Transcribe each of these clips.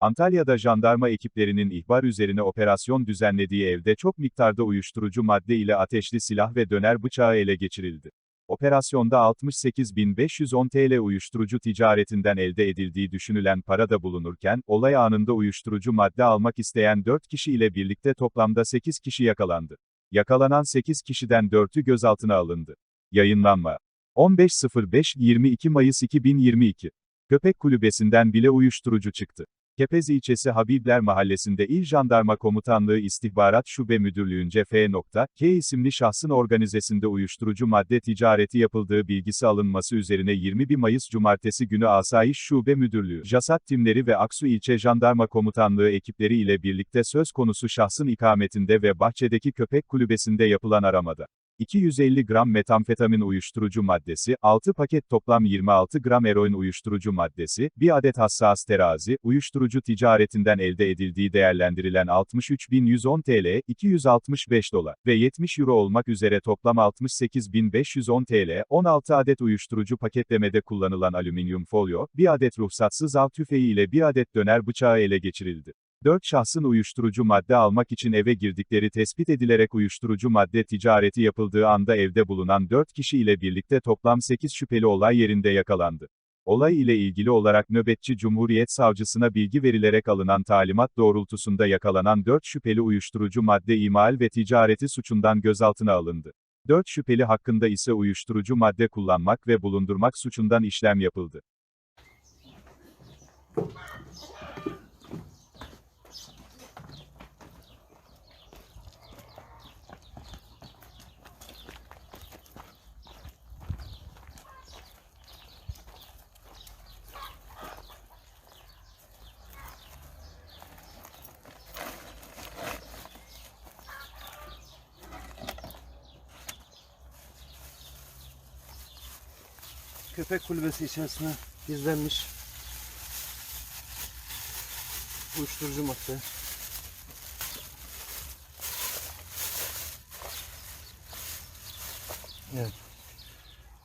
Antalya'da jandarma ekiplerinin ihbar üzerine operasyon düzenlediği evde çok miktarda uyuşturucu madde ile ateşli silah ve döner bıçağı ele geçirildi. Operasyonda 68.510 TL uyuşturucu ticaretinden elde edildiği düşünülen para da bulunurken, olay anında uyuşturucu madde almak isteyen 4 kişi ile birlikte toplamda 8 kişi yakalandı. Yakalanan 8 kişiden 4'ü gözaltına alındı. Yayınlanma 15.05-22 Mayıs 2022 Köpek kulübesinden bile uyuşturucu çıktı. Kepez ilçesi Habibler Mahallesi'nde İl Jandarma Komutanlığı İstihbarat Şube Müdürlüğünce F.K isimli şahsın organizesinde uyuşturucu madde ticareti yapıldığı bilgisi alınması üzerine 21 Mayıs Cumartesi günü Asayiş Şube Müdürlüğü, JASAT timleri ve Aksu İlçe Jandarma Komutanlığı ekipleri ile birlikte söz konusu şahsın ikametinde ve bahçedeki köpek kulübesinde yapılan aramada. 250 gram metamfetamin uyuşturucu maddesi, 6 paket toplam 26 gram eroin uyuşturucu maddesi, 1 adet hassas terazi, uyuşturucu ticaretinden elde edildiği değerlendirilen 63.110 TL, 265 dolar ve 70 euro olmak üzere toplam 68.510 TL, 16 adet uyuşturucu paketlemede kullanılan alüminyum folyo, 1 adet ruhsatsız av tüfeği ile 1 adet döner bıçağı ele geçirildi. 4 şahsın uyuşturucu madde almak için eve girdikleri tespit edilerek uyuşturucu madde ticareti yapıldığı anda evde bulunan 4 kişi ile birlikte toplam 8 şüpheli olay yerinde yakalandı. Olay ile ilgili olarak nöbetçi Cumhuriyet Savcısına bilgi verilerek alınan talimat doğrultusunda yakalanan 4 şüpheli uyuşturucu madde imal ve ticareti suçundan gözaltına alındı. 4 şüpheli hakkında ise uyuşturucu madde kullanmak ve bulundurmak suçundan işlem yapıldı. Köpek kulübesi içerisine gizlenmiş uyuşturucu madde. Evet.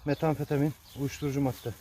Metamfetamin uyuşturucu madde.